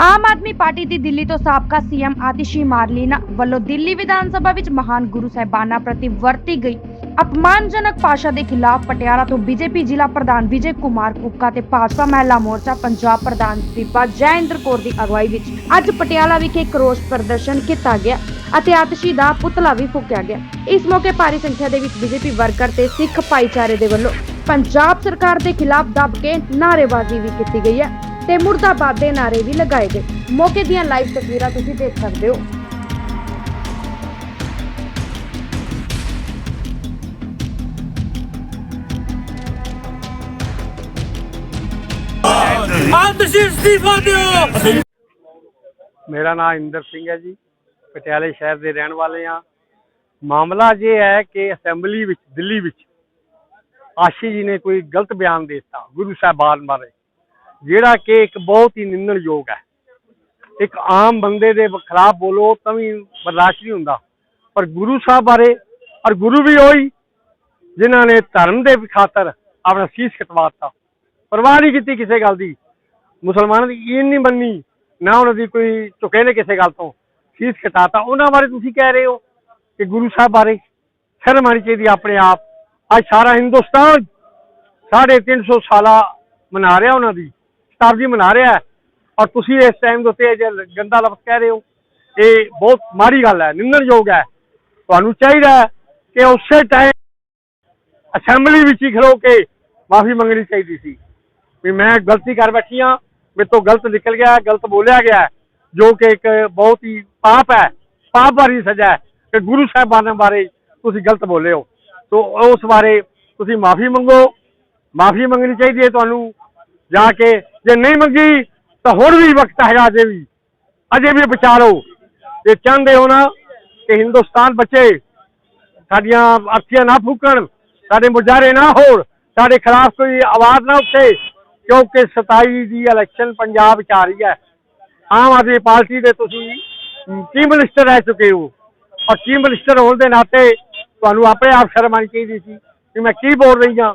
Aam Aadmi party ਦੀ ਦਿੱਲੀ ਤੋਂ ਸਾਬਕਾ CM Atishi ਮਾਰਲੀਨਾ ਵੱਲੋਂ ਦਿੱਲੀ ਵਿਧਾਨ ਸਭਾ ਵਿੱਚ ਮਹਾਨ ਗੁਰੂ ਸਾਹਿਬਾਨਾਂ ਪ੍ਰਤੀ ਵਰਤੀ ਗਈ ਅਪਮਾਨਜਨਕ ਭਾਸ਼ਾ ਦੇ ਖਿਲਾਫ ਪਟਿਆਲਾ ਤੋਂ ਬੀਜੇਪੀ ਜ਼ਿਲ੍ਹਾ ਪ੍ਰਧਾਨ ਵਿਜੇ ਕੁਮਾਰ ਕੁੱਕਾ ਤੇ ਭਾਜਪਾ ਮਹਿਲਾ ਮੋਰਚਾ ਪੰਜਾਬ ਪ੍ਰਧਾਨ ਬੀਬਾ ਜੈਇੰਦਰ ਕੌਰ ਦੀ ਅਗਵਾਈ ਵਿੱਚ ਅੱਜ ਪਟਿਆਲਾ ਵਿਖੇ ਇੱਕ ਰੋਸ ਪ੍ਰਦਰਸ਼ਨ ਕੀਤਾ ਗਿਆ ਅਤੇ ਆਤਿਸ਼ੀ ਦਾ ਪੁਤਲਾ ਵੀ ਫੂਕਿਆ ਗਿਆ। ਇਸ ਮੌਕੇ ਭਾਰੀ ਸੰਖਿਆ ਦੇ ਵਿੱਚ ਬੀਜੇਪੀ ਵਰਕਰ ਤੇ ਸਿੱਖ ਭਾਈਚਾਰੇ ਦੇ ਵੱਲੋਂ ਪੰਜਾਬ ਸਰਕਾਰ ਦੇ ਖਿਲਾਫ ਦੱਬ ਕੇ ਨਾਅਰੇਬਾਜ਼ੀ ਵੀ ਕੀਤੀ ਗਈ ਹੈ। ਤੇ ਮੁਰਦਾਬਾਦ ਦੇ ਨਾਰੇ ਵੀ ਲਗਾਏ ਗਏ। ਮੌਕੇ ਦੀਆਂ ਲਾਈਵ ਤਸਵੀਰਾਂ ਤੁਸੀਂ ਦੇਖ ਸਕਦੇ ਹੋ। ਮੇਰਾ ਨਾਮ ਇੰਦਰ ਸਿੰਘ ਹੈ ਜੀ। ਪਟਿਆਲੇ ਸ਼ਹਿਰ ਦੇ ਰਹਿਣ ਵਾਲੇ ਆ ਮਾਮਲਾ ਇਹ ਹੈ ਕਿ ਅਸੈਂਬਲੀ ਵਿੱਚ ਦਿੱਲੀ ਵਿੱਚ ਆਸ਼ੀ ਜੀ ਨੇ ਕੋਈ ਗਲਤ ਬਿਆਨ ਦੇ ਦਿੱਤਾ ਗੁਰੂ ਸਾਹਿਬਾਨ ਬਾਰੇ। ਜਿਹੜਾ ਕਿ ਇੱਕ ਬਹੁਤ ਹੀ ਨਿੰਦਣਯੋਗ ਹੈ। ਇੱਕ ਆਮ ਬੰਦੇ ਦੇ ਖਿਲਾਫ ਬੋਲੋ ਤਾਂ ਵੀ ਬਰਦਾਸ਼ਤ ਨਹੀਂ ਹੁੰਦਾ। ਪਰ ਗੁਰੂ ਸਾਹਿਬ ਬਾਰੇ, ਔਰ ਗੁਰੂ ਵੀ ਉਹੀ ਜਿਨ੍ਹਾਂ ਨੇ ਧਰਮ ਦੇ ਖਾਤਰ ਆਪਣਾ ਸੀਸ ਕਟਵਾਤਾ ਪਰਵਾਹ ਨਹੀਂ ਕੀਤੀ ਕਿਸੇ ਗੱਲ ਦੀ। ਮੁਸਲਮਾਨਾਂ ਦੀ ਈਨ ਨਹੀਂ ਮੰਨੀ, ਨਾ ਉਹਨਾਂ ਦੀ ਕੋਈ ਝੁਕੇ ਨੇ ਕਿਸੇ ਗੱਲ ਤੋਂ। ਸੀਸ ਕਟਾਤਾ ਉਹਨਾਂ ਬਾਰੇ ਤੁਸੀਂ ਕਹਿ ਰਹੇ ਹੋ ਕਿ ਗੁਰੂ ਸਾਹਿਬ ਬਾਰੇ ਸ਼ਰਮ ਆਉਣੀ ਚਾਹੀਦੀ ਆਪਣੇ ਆਪ। ਅੱਜ ਸਾਰਾ ਹਿੰਦੁਸਤਾਨ ਸਾਢੇ ਤਿੰਨ ਸੌ ਸਾਲਾ ਮਨਾ ਰਿਹਾ ਉਹਨਾਂ ਦੀ। ਸ਼ਤਾਬਦੀ ਮਨਾ ਰਿਹਾ ਹੈ। ਔਰ ਤੁਸੀਂ ਇਸ ਟਾਈਮ ਦੇ ਉੱਤੇ ਜੇ ਗੰਦਾ ਲਫ਼ਜ਼ ਕਹਿ ਰਹੇ ਹੋ, ਇਹ ਬਹੁਤ ਮਾੜੀ ਗੱਲ ਹੈ, ਨਿੰਦਣਯੋਗ ਹੈ ਤੁਹਾਨੂੰ ਚਾਹੀਦਾ ਕਿ ਉਸੇ ਟਾਈਮ ਅਸੈਂਬਲੀ ਵਿੱਚ ਹੀ ਖਲੋ ਕੇ ਮਾਫੀ ਮੰਗਣੀ ਚਾਹੀਦੀ ਸੀ ਵੀ ਮੈਂ ਗਲਤੀ ਕਰ ਬੈਠੀ ਹਾਂ, ਮੇਰੇ ਤੋਂ ਗਲਤ ਨਿਕਲ ਗਿਆ, ਗਲਤ ਬੋਲਿਆ ਗਿਆ ਜੋ ਕਿ ਇੱਕ ਬਹੁਤ ਹੀ ਪਾਪ ਹੈ, ਪਾਪ ਭਰੀ ਸਜ਼ਾ ਹੈ ਕਿ ਗੁਰੂ ਸਾਹਿਬਾਨਾਂ ਬਾਰੇ ਤੁਸੀਂ ਗਲਤ ਬੋਲੇ ਹੋ ਸੋ ਉਸ ਬਾਰੇ ਤੁਸੀਂ ਮਾਫੀ ਮੰਗੋ, ਮਾਫੀ ਮੰਗਣੀ ਚਾਹੀਦੀ ਹੈ ਤੁਹਾਨੂੰ, ਜਾ ਕੇ ਜੇ ਨਹੀਂ ਮੰਗੀ, ਤਾਂ ਹੁਣ ਵੀ ਵਕਤ ਹੈਗਾ ਅਜੇ ਵੀ। ਅਜੇ ਵੀ ਬਚਾ ਲਓ। ਜੇ ਚਾਹੁੰਦੇ ਹੋ ਨਾ ਕਿ ਹਿੰਦੁਸਤਾਨ ਬਚੇ, ਸਾਡੀਆਂ ਅਰਥੀਆਂ ਨਾ ਫੂਕਣ, ਸਾਡੇ ਮੁਜ਼ਾਹਰੇ ਨਾ ਹੋਣ, ਸਾਡੇ ਖਿਲਾਫ ਕੋਈ ਆਵਾਜ਼ ਨਾ ਉੱਠੇ, ਕਿਉਂਕਿ 27 ਦੀ ਇਲੈਕਸ਼ਨ ਪੰਜਾਬ ਚ ਆ ਰਹੀ ਹੈ। ਆਮ ਆਦਮੀ ਪਾਰਟੀ ਦੇ ਤੁਸੀਂ ਚੀਫ ਮਿਨਿਸਟਰ ਰਹਿ ਚੁੱਕੇ ਹੋ। ਔਰ ਚੀਫ ਮਿਨਿਸਟਰ ਹੋਣ ਦੇ ਨਾਤੇ ਤੁਹਾਨੂੰ ਆਪਣੇ ਆਪ ਸ਼ਰਮ ਆਉਣੀ ਚਾਹੀਦੀ ਸੀ ਕਿ ਮੈਂ ਕੀ ਬੋਲ ਰਹੀ ਹਾਂ,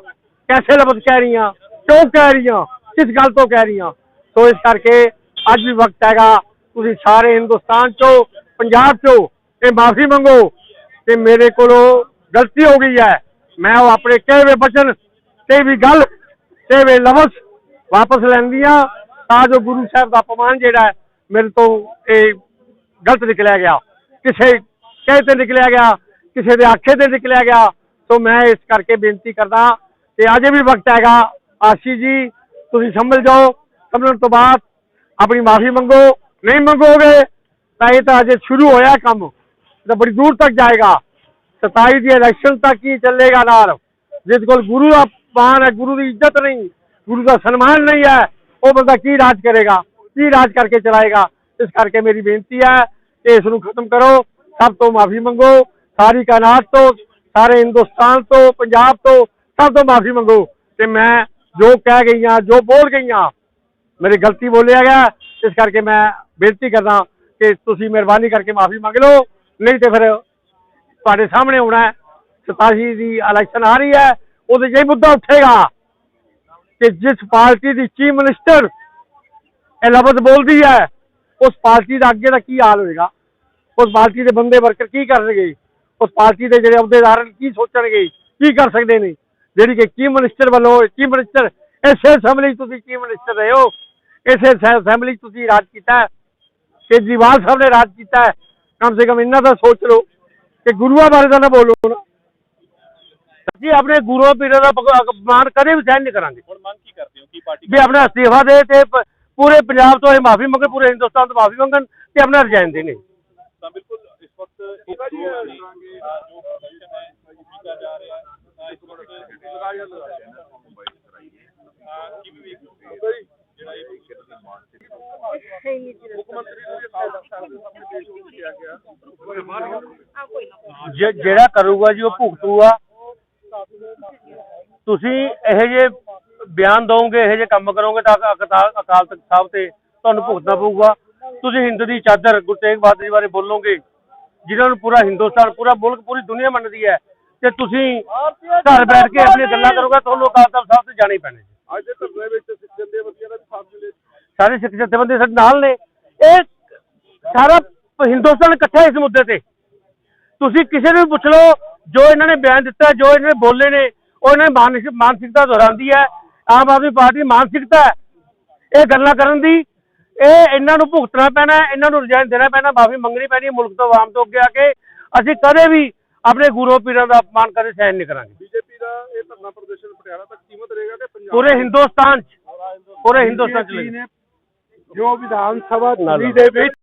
ਕੈਸੇ ਲਫ਼ਜ਼ ਕਹਿ ਰਹੀ ਹਾਂ, ਕਿਉਂ ਕਹਿ ਰਹੀ ਹਾਂ। ਕਿਸ ਗੱਲ ਤੋਂ ਕਹਿ ਰਹੀ ਹਾਂ। ਸੋ ਇਸ ਕਰਕੇ ਅੱਜ ਵੀ ਵਕਤ ਹੈਗਾ, ਤੁਸੀਂ ਸਾਰੇ ਹਿੰਦੁਸਤਾਨ ਚੋਂ, ਪੰਜਾਬ ਚੋਂ ਇਹ ਮਾਫੀ ਮੰਗੋ, ਤੇ ਮੇਰੇ ਕੋਲੋਂ ਗਲਤੀ ਹੋ ਗਈ ਹੈ। ਮੈਂ ਉਹ ਆਪਣੇ ਕਹੇ ਵੇ ਬਚਨ ਤੇ ਵੀ ਗੱਲ, ਤੇ ਵੇ ਲਫ਼ਜ਼ ਵਾਪਸ ਲੈਂਦੀ ਹਾਂ ਤਾਂ ਜੋ ਗੁਰੂ ਸਾਹਿਬ ਦਾ ਅਪਮਾਨ ਜਿਹੜਾ ਮੇਰੇ ਤੋਂ ਇਹ ਗਲਤ ਨਿਕਲਿਆ ਗਿਆ। ਕਿਸੇ ਕਹੇ ਤੇ ਨਿਕਲਿਆ ਗਿਆ, ਕਿਸੇ ਦੇ ਆਖੇ ਤੇ ਨਿਕਲਿਆ ਗਿਆ। ਸੋ ਮੈਂ ਇਸ ਕਰਕੇ ਬੇਨਤੀ ਕਰਦਾ, ਤੇ ਅਜੇ ਵੀ ਵਕਤ ਹੈਗਾ, ਆਸ਼ੀ ਜੀ ਤੁਸੀਂ ਸੰਭਲ ਜਾਓ, ਸੰਭਲਣ ਤੋਂ ਬਾਅਦ ਆਪਣੀ ਮਾਫੀ ਮੰਗੋ, ਨਹੀਂ ਮੰਗੋਗੇ ਤਾਂ ਇਹ ਤਾਂ ਅਜੇ ਸ਼ੁਰੂ ਹੋਇਆ ਕੰਮ ਤਾਂ ਬੜੀ ਦੂਰ ਤੱਕ ਜਾਏਗਾ। 27 ਦੀ ਇਲੈਕਸ਼ਨ ਤੱਕ ਹੀ ਚੱਲੇਗਾ ਨਾਲ। ਜਿਸ ਕੋਲ ਗੁਰੂ ਦਾ ਮਾਨ ਹੈ, ਗੁਰੂ ਦੀ ਇੱਜ਼ਤ ਨਹੀਂ, ਗੁਰੂ ਦਾ ਸਨਮਾਨ ਨਹੀਂ ਹੈ, ਉਹ ਬੰਦਾ ਕੀ ਰਾਜ ਕਰੇਗਾ, ਕੀ ਰਾਜ ਕਰਕੇ ਚਲਾਏਗਾ? ਇਸ ਕਰਕੇ ਮੇਰੀ ਬੇਨਤੀ ਹੈ ਕਿ ਇਸ ਨੂੰ ਖਤਮ ਕਰੋ, ਸਭ ਤੋਂ ਮਾਫੀ ਮੰਗੋ, ਸਾਰੀ ਕਾਇਨਾਤ ਤੋਂ, ਸਾਰੇ ਹਿੰਦੁਸਤਾਨ ਤੋਂ, ਪੰਜਾਬ ਤੋਂ ਸਭ ਤੋਂ ਮਾਫੀ ਮੰਗੋ। ਤੇ ਮੈਂ ਜੋ ਕਹਿ ਗਈਆਂ, ਜੋ ਬੋਲ ਗਈਆਂ, ਮੇਰੇ ਗਲਤੀ ਬੋਲਿਆ ਗਿਆ। ਇਸ ਕਰਕੇ ਮੈਂ ਬੇਨਤੀ ਕਰਦਾ ਕਿ ਤੁਸੀਂ ਮਿਹਰਬਾਨੀ ਕਰਕੇ ਮਾਫੀ ਮੰਗ ਲਓ, ਨਹੀਂ ਤੇ ਫਿਰ ਤੁਹਾਡੇ ਸਾਹਮਣੇ ਆਉਣਾ ਹੈ। 87 ਦੀ ਇਲੈਕਸ਼ਨ ਆ ਰਹੀ ਹੈ, ਉਹਦੇ 'ਚ ਇਹ ਮੁੱਦਾ ਉੱਠੇਗਾ ਕਿ ਜਿਸ ਪਾਰਟੀ ਦੀ ਚੀਫ ਮਿਨਿਸਟਰ ਇਹ ਲਫ਼ਜ਼ ਬੋਲਦੀ ਹੈ, ਉਸ ਪਾਰਟੀ ਦਾ ਅੱਗੇ ਦਾ ਕੀ ਹਾਲ ਹੋਏਗਾ? ਉਸ ਪਾਰਟੀ ਦੇ ਬੰਦੇ ਵਰਕਰ ਕੀ ਕਰਨਗੇ? ਉਸ ਪਾਰਟੀ ਦੇ ਜਿਹੜੇ ਅਹੁਦੇਦਾਰ ਨੇ ਕੀ ਸੋਚਣਗੇ? ਕੀ ਕਰ ਸਕਦੇ ਨੇ? ਜਿਹੜੀ ਕਿ ਚੀਫ ਮਿਨਿਸਟਰ ਵੱਲੋਂ ਚੀਫ ਮਿਨਿਸਟਰ ਇਸੇ ਅਸੈਂਬਲੀ ਤੁਸੀਂ ਚੀਫ ਮਿਨਿਸਟਰ ਰਹੇ ਹੋ ਇਸੇ ਅਸੈਂਬਲੀ ਤੁਸੀਂ ਰਾਜ ਕੀਤਾ ਹੈ ਕੇਜਰੀਵਾਲ ਸਾਹਿਬ ਨੇ ਰਾਜ ਕੀਤਾ ਹੈ ਕਮ ਸੇ ਕਮ ਇੰਨਾ ਤਾਂ ਸੋਚ ਲਓ ਕਿ ਗੁਰੂਆਂ ਬਾਰੇ ਤਾਂ ਨਾ ਬੋਲੋ ਨਾ ਜੀ ਆਪਣੇ ਗੁਰੂਆਂ ਪੀਰਾਂ ਦਾ ਅਪਮਾਨ ਕਦੇ ਵੀ ਸਹਿਣ ਨਹੀਂ ਕਰਾਂਗੇ। ਹੁਣ ਮੰਗ ਕੀ ਕਰਦੇ ਹੋ? ਕੀ ਪਾਰਟੀ ਵੀ ਆਪਣਾ ਅਸਤੀਫਾ ਦੇ ਤੇ ਪੂਰੇ ਪੰਜਾਬ ਤੋਂ ਇਹ ਮਾਫੀ ਮੰਗੇ ਪੂਰੇ ਹਿੰਦੁਸਤਾਨ ਤੋਂ ਮਾਫੀ ਮੰਗਣ ਤੇ ਆਪਣਾ ਰਿਜ਼ਾਈਨ ਦੇਣੇ ਤਾਂ ਬਿਲਕੁਲ ਇਸ ਵਕਤ ਜੋ ਪ੍ਰਦਰਸ਼ਨ ਹੈ ਕੀਤਾ ਜਾ ਰਿਹਾ ਹੈ। ਤਾਂ ਜਿਹੜਾ ਕਰੂਗਾ ਜੀ ਉਹ ਭੁਗਤੂਗਾ। ਤੁਸੀਂ ਇਹੋ ਜਿਹੇ ਬਿਆਨ ਦਵੋਗੇ ਇਹੋ ਜਿਹੇ ਕੰਮ ਕਰੋਗੇ ਤਾਂ ਅਕਾਲ ਅਕਾਲ ਤਖਤ ਸਾਹਿਬ ਤੇ ਤੁਹਾਨੂੰ ਭੁਗਤਣਾ ਪਊਗਾ। ਤੁਸੀਂ ਹਿੰਦ ਦੀ ਚਾਦਰ ਗੁਰੂ ਤੇਗ ਬਹਾਦਰ ਜੀ ਬਾਰੇ ਬੋਲੋਗੇ, ਜਿਨ੍ਹਾਂ ਨੂੰ ਪੂਰਾ ਹਿੰਦੁਸਤਾਨ, ਪੂਰਾ ਮੁਲਕ, ਪੂਰੀ ਦੁਨੀਆ ਮੰਨਦੀ ਹੈ। ਤੇ ਤੁਸੀਂ ਘਰ ਬੈਠ ਕੇ ਆਪਣੀਆਂ ਗੱਲਾਂ ਕਰੋਗੇ ਤੁਹਾਨੂੰ ਅਕਾਲ ਤਖਤ ਸਾਹਿਬ ਤੇ ਜਾਣਾ ਹੀ ਪੈਣਾ ਅੱਜ ਦੇ ਧਰਨੇ ਵਿੱਚ ਸਿੱਖਣ ਦੇ ਬੱਚਿਆਂ ਦਾ ਵੀ ਸਾਥ ਮਿਲੇ। ਸਾਰੇ ਸਿੱਖ ਜਥੇਬੰਦੀ ਸਾਡੇ ਨਾਲ ਨੇ। ਇਹ ਸਾਰਾ ਹਿੰਦੁਸਤਾਨ ਇਕੱਠਾ ਇਸ ਮੁੱਦੇ ਤੇ। ਤੁਸੀਂ ਕਿਸੇ ਨੂੰ ਪੁੱਛ ਲਓ ਜੋ ਇਹਨਾਂ ਨੇ ਬਿਆਨ ਦਿੱਤਾ ਜੋ ਇਹਨਾਂ ਨੇ ਬੋਲੇ ਨੇ ਉਹ ਇਹਨਾਂ ਨੇ ਮਾਨਸਿਕ ਮਾਨਸਿਕਤਾ ਦੁਹਰਾਉਂਦੀ ਹੈ। ਆਮ ਆਦਮੀ ਪਾਰਟੀ ਮਾਨਸਿਕਤਾ ਹੈ। ਇਹ ਗੱਲਾਂ ਕਰਨ ਦੀ ਇਹ ਇਹਨਾਂ ਨੂੰ ਭੁਗਤਣਾ ਪੈਣਾ ਇਹਨਾਂ ਨੂੰ ਰਿਜ਼ਾਈਨ ਦੇਣਾ ਪੈਣਾ ਮਾਫੀ ਮੰਗਣੀ ਪੈਣੀ ਮੁਲਕ ਤੋਂ ਆਵਾਮ ਤੋਂ ਅੱਗੇ ਆ ਕੇ। ਅਸੀਂ ਕਦੇ ਵੀ ਆਪਣੇ ਗੁਰੂ ਪੀਰਾਂ ਦਾ ਅਪਮਾਨ ਕਦੇ ਸਹਿਣ ਨਹੀਂ ਕਰਾਂਗੇ। ਬੀਜੇਪੀ ਦਾ ਇਹ ਧਰਨਾ ਪ੍ਰਦਰਸ਼ਨ ਪਟਿਆਲਾ ਤੱਕ ਕੀਮਤ ਰਹੇਗਾ ਕਿ ਪੰਜਾਬ ਪੂਰੇ ਹਿੰਦੁਸਤਾਨ 'ਚ ਪੂਰੇ ਹਿੰਦੁਸਤਾਨ 'ਚ ਜੋ ਵਿਧਾਨ ਸਭਾ। ਦਿੱਲੀ ਦੇ ਵਿੱਚ